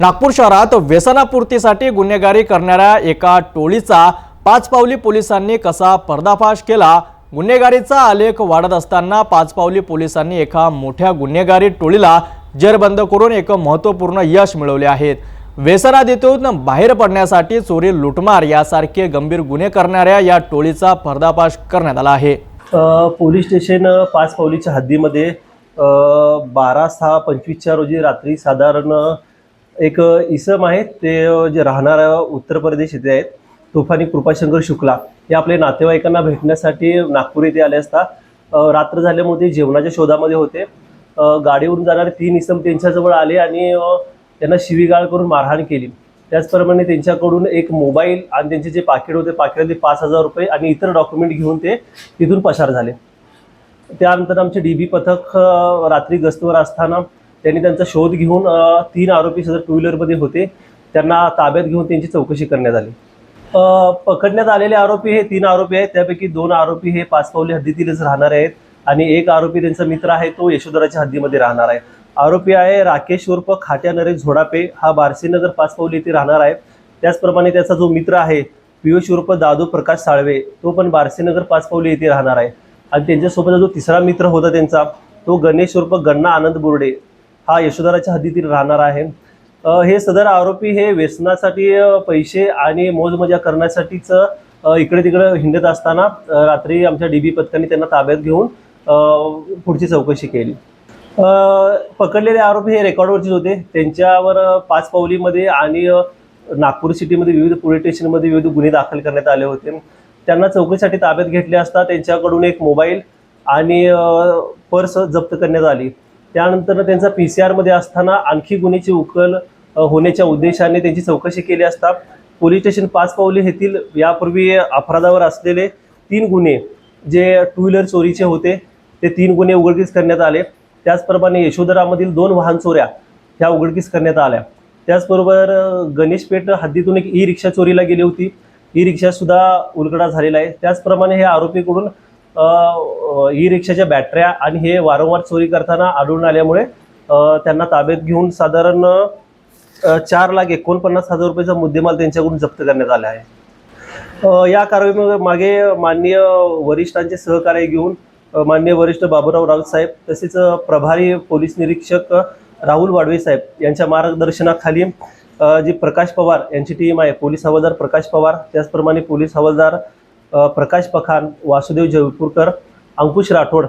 नागपूर शहरात व्यसनापूर्तीसाठी गुन्हेगारी करणाऱ्या एका टोळीचा पाचपावली पोलिसांनी कसा पर्दाफाश केला? गुन्हेगारीचा आलेख वाढत असताना पाचपावली पोलिसांनी एका मोठ्या गुन्हेगारी टोळीला जेरबंद करून एक महत्त्वपूर्ण यश मिळवले आहेत. व्यसनादीतून बाहेर पडण्यासाठी चोरी लुटमार यासारखे गंभीर गुन्हे करणाऱ्या या टोळीचा पर्दाफाश करण्यात आला आहे. पोलीस स्टेशन पाचपावलीच्या पाच पावलीच्या हद्दीमध्ये बारा सहा पंचवीसच्या रोजी रात्री साधारण एक इसम आहेत ते जे राहणार उत्तर प्रदेश येथे आहेत. तुफानी कृपाशंकर शुक्ला. हे आपले नातेवाईकांना भेटण्यासाठी नागपूर येथे आले असता रात्र झाल्यामुळे ते जेवणाच्या शोधामध्ये होते. गाडीवरून जाणारे तीन इसम त्यांच्याजवळ आले आणि त्यांना शिवीगाळ करून मारहाण केली. त्याचप्रमाणे त्यांच्याकडून एक मोबाईल आणि त्यांचे जे पाकिट होते पाकिटातले पाच हजार रुपये आणि इतर डॉक्युमेंट घेऊन ते तिथून पसार झाले. त्यानंतर आमचे डी बी पथक रात्री गस्तवर असताना त्यांनी त्यांचा शोध घेऊन तीन आरोपी सदर टू व्हीलरमध्ये होते. त्यांना ताब्यात घेऊन त्यांची चौकशी करण्यात आली. पकडण्यात आलेले आरोपी हे तीन आरोपी आहेत. त्यापैकी दोन आरोपी हे पाचपावली हद्दीतीलच राहणार आहेत आणि एक आरोपी त्यांचा मित्र आहे तो यशोधराच्या हद्दीमध्ये राहणार आहे. आरोपी आहे राकेश उर्फ खाट्या नरेश झोडापे हा बारसीनगर पाचपावली येथे राहणार आहे. त्याचप्रमाणे त्याचा जो मित्र आहे पियुष उर्फ दादू प्रकाश साळवे तो पण बारसीनगर पाचपावली येथे राहणार आहे. आणि त्यांच्यासोबत जो तिसरा मित्र होता त्यांचा तो गणेश उर्फ गण्णा आनंद बोर्डे. हा यशोधराच्या हद्दीतील राहणार आहे. हे सदर आरोपी हे व्यसनासाठी पैसे आणि मोजमजा करण्यासाठीच इकडे तिकडे हिंडत असताना रात्री आमच्या डी बी पथकाने त्यांना ताब्यात घेऊन पुढची चौकशी केली. पकडलेले आरोपी हे रेकॉर्डवरचेच होते. त्यांच्यावर पाच पावलीमध्ये आणि नागपूर सिटीमध्ये विविध पोलीस स्टेशनमध्ये विविध गुन्हे दाखल करण्यात आले होते. त्यांना चौकशीसाठी ताब्यात घेतले असता त्यांच्याकडून एक मोबाईल आणि पर्स जप्त करण्यात आली. त्यानंतर त्यांचा पी सी आरमध्ये असताना आणखी गुन्ह्याची उकल होण्याच्या उद्देशाने त्यांची चौकशी केली असता पोलीस स्टेशन पाच पावली येथील यापूर्वी अपराधावर असलेले तीन गुन्हे जे टू व्हीलर चोरीचे होते ते तीन गुन्हे उघडकीस करण्यात आले. त्याचप्रमाणे यशोधरामधील दोन वाहन चोऱ्या ह्या उघडकीस करण्यात आल्या. त्याचबरोबर गणेशपेठ हद्दीतून एक ई रिक्षा चोरीला गेली होती. ई रिक्षासुद्धा उलगडा झालेला आहे. त्याचप्रमाणे हे आरोपीकडून ई रिक्षाच्या बॅटऱ्या आणि हे वारंवार चोरी करताना आढळून आल्यामुळे त्यांना ताब्यात घेऊन साधारण चार लाख एकोणपन्नास हजार रुपयाचा मुद्देमाल त्यांच्याकडून जप्त करण्यात आला आहे. या कारवाई मागे माननीय वरिष्ठांचे सहकार्य घेऊन माननीय वरिष्ठ बाबूराव राऊत साहेब तसेच प्रभारी पोलीस निरीक्षक राहुल वाडवे साहेब यांच्या मार्गदर्शनाखाली जी प्रकाश पवार यांची टीम आहे पोलीस हवालदार प्रकाश पवार त्याचप्रमाणे पोलीस हवालदार प्रकाश पखान वासुदेव जयपूरकर अंकुश राठोड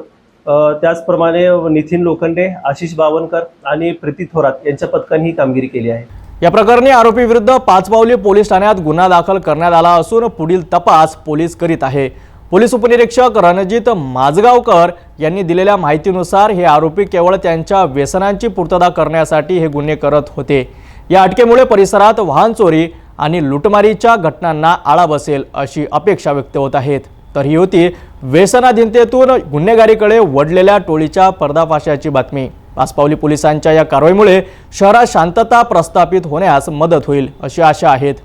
त्याचप्रमाणे नितीन लोखंडे आशिष बावनकर आणि प्रीती थोरात यांच्या पथकाने ही कामगिरी केली आहे. या प्रकरणी आरोपी विरुद्ध पाचपावली पोलीस ठाण्यात गुन्हा दाखल करण्यात आला असून पुढील तपास पोलीस करीत आहे. पोलीस उपनिरीक्षक रणजित माजगावकर यांनी दिलेल्या माहितीनुसार हे आरोपी केवळ त्यांच्या व्यसनांची पूर्तता करण्यासाठी हे गुन्हे करत होते. या अटकेमुळे परिसरात वाहन चोरी आणि लुटमारीच्या घटनांना आळा बसेल अशी अपेक्षा व्यक्त होत आहेत. तर ही होती व्यसनाधीनतेतून गुन्हेगारीकडे वडलेल्या टोळीच्या पर्दाफाशाची बातमी. पाचपावली पोलिसांच्या या कारवाईमुळे शहरात शांतता प्रस्थापित होण्यास मदत होईल अशी आशा आहेत.